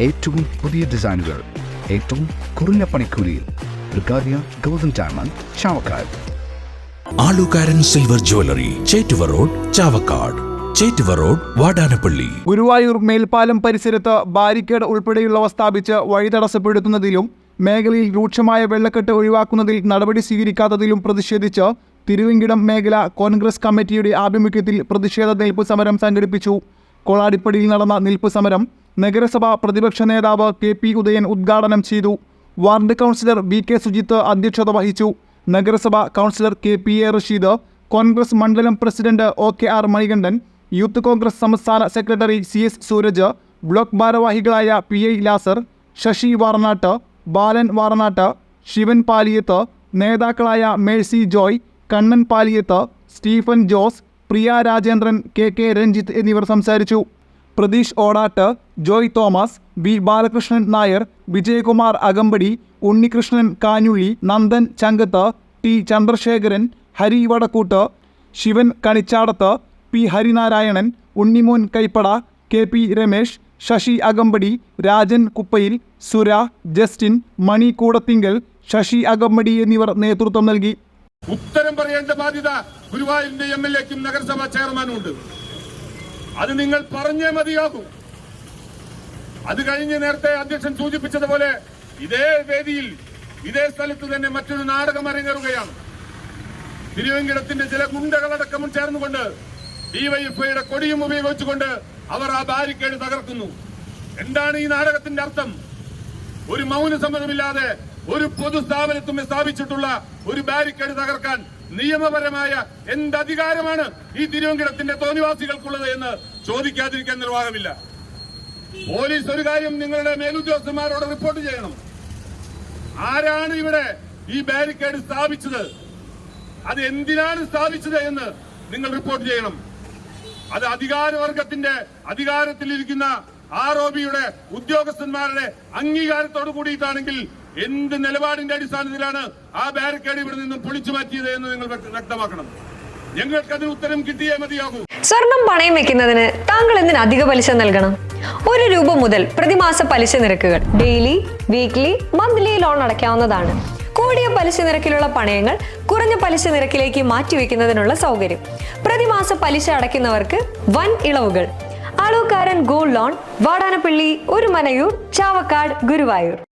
ഏറ്റവും പുതിയ ഡിസൈനുകൾ ഏറ്റവും കുറഞ്ഞ പണിക്കൂലിയിൽ golden diamond Chavakkad. Alukkaran silver jewellery Chettuva road Chavakkad. Chettuva road Vadanappally. Guruvayur മേൽപ്പാലം പരിസരത്ത് ബാരിക്കേഡ് ഉൾപ്പെടെയുള്ളവ സ്ഥാപിച്ച് വഴി തടസ്സപ്പെടുത്തുന്നതിലും മേഖലയിൽ രൂക്ഷമായ വെള്ളക്കെട്ട് ഒഴിവാക്കുന്നതിൽ നടപടി സ്വീകരിക്കാത്തതിലും പ്രതിഷേധിച്ച് തിരുവെങ്കിടം മേഖല കോൺഗ്രസ് കമ്മിറ്റിയുടെ ആഭിമുഖ്യത്തിൽ പ്രതിഷേധ നിൽപ്പ് സമരം സംഘടിപ്പിച്ചു. കൊളാടിപ്പടിയിൽ നടന്ന നിൽപ്പ് സമരം നഗരസഭ പ്രതിപക്ഷ നേതാവ് കെ പി ഉദയൻ ഉദ്ഘാടനം ചെയ്തു. Ward councillor V K Sujith അധ്യക്ഷത വഹിച്ചു. നഗരസഭാ councillor K P A Rasheed Congress മണ്ഡലം president O K R Manikandan youth Congress സംസ്ഥാന secretary C S Sooraj block ഭാരവാഹികളായ പി ഐ ലാസർ ശശി വാറനാട്ട് ബാലൻ വാറനാട്ട് ശിവൻ പാലിയത്ത് നേതാക്കളായ Mercy Joy Kannan Paliyath Stephen Jose Priya Rajendran K K Ranjith എന്നിവർ സംസാരിച്ചു. Pratheesh Odatt Joy Thomas B Balakrishnan Nair Vijayakumar Akampadi Unnikrishnan Kanjulli Nandan Changath T Chandrasekharan Hari Vadakkoot Sivan Kanichadath P Harinarayanan Unnimon Kaippada K P Ramesh Sasi Akampadi Rajan Kuppayil സുര Justin മണി കൂടത്തിങ്കൽ ശശി അകമ്പടി എന്നിവർ നേതൃത്വം നൽകി. ഉത്തരം പറയേണ്ട ബാധ്യത ഗുരുവായൂരിന്റെ M L എക്കും നഗരസഭാ ചെയർമാനും ഉണ്ട്. അത് നിങ്ങൾ പറഞ്ഞേ മതിയാകൂ. അത് കഴിഞ്ഞ് നേരത്തെ അധ്യക്ഷൻ സൂചിപ്പിച്ചതുപോലെ ഇതേ വേദിയിൽ ഇതേ സ്ഥലത്ത് തന്നെ മറ്റൊരു നാടകം അരങ്ങേറുകയാണ്. തിരുവങ്കിടത്തിന്റെ ചില ഗുണ്ടകളടക്കം ചേർന്നുകൊണ്ട് ഡിവൈഎഫ്ഐയുടെ കൊടിയും ഉപയോഗിച്ചുകൊണ്ട് അവർ ആ ബാരിക്കേഡ് തകർക്കുന്നു. എന്താണ് ഈ നാടകത്തിന്റെ അർത്ഥം? ഒരു മൗന സമ്മതമില്ലാതെ ഒരു പൊതു സ്ഥാപിച്ചിട്ടുള്ള ഒരു ബാരിക്കേഡ് തകർക്കാൻ നിയമപരമായ എന്ത് അധികാരമാണ് ഈ തിരുവങ്കിടത്തിന്റെ തോന്നിവാസികൾക്കുള്ളത് എന്ന് ചോദിക്കാതിരിക്കാൻ നിർവാഹമില്ല. പോലീസ് ഒരു കാര്യം നിങ്ങളുടെ മേലുദ്യോഗസ്ഥന്മാരോട് റിപ്പോർട്ട് ചെയ്യണം. ആരാണ് ഇവിടെ ഈ ബാരിക്കേഡ് സ്ഥാപിച്ചത്? അത് എന്തിനാണ് സ്ഥാപിച്ചത് എന്ന് നിങ്ങൾ റിപ്പോർട്ട് ചെയ്യണം. അത് അധികാരവർഗത്തിന്റെ അധികാരത്തിലിരിക്കുന്ന ആർ ഒ ബിയുടെ ഉദ്യോഗസ്ഥന്മാരുടെ അംഗീകാരത്തോട് കൂടിയിട്ടാണെങ്കിൽ എന്ത് നിലപാടിന്റെ അടിസ്ഥാനത്തിലാണ് ആ ബാരിക്കേഡ് ഇവിടെ നിന്നും പൊളിച്ചു മാറ്റിയത് എന്ന് നിങ്ങൾ വ്യക്ത- വ്യക്തമാക്കണം. ഞങ്ങൾക്കതിന് ഉത്തരം കിട്ടിയേ മതിയാകൂ. സ്വർണം പണയം വെക്കുന്നതിന് താങ്കൾ എന്തിന് അധിക പലിശ നൽകണം? ഒരു രൂപ മുതൽ പ്രതിമാസ പലിശ നിരക്കുകൾ ഡെയിലി വീക്ക്ലി മന്ത്ലി ലോൺ അടയ്ക്കാവുന്നതാണ്. കൂടിയ പലിശ നിരക്കിലുള്ള പണയങ്ങൾ കുറഞ്ഞ പലിശ നിരക്കിലേക്ക് മാറ്റിവെക്കുന്നതിനുള്ള സൗകര്യം. പ്രതിമാസ പലിശ അടയ്ക്കുന്നവർക്ക് വൻ ഇളവുകൾ. അളവുകാരൻ ഗോൾഡ് ലോൺ വാടാനപ്പള്ളി ഒരു മനയൂർ ചാവക്കാട് ഗുരുവായൂർ.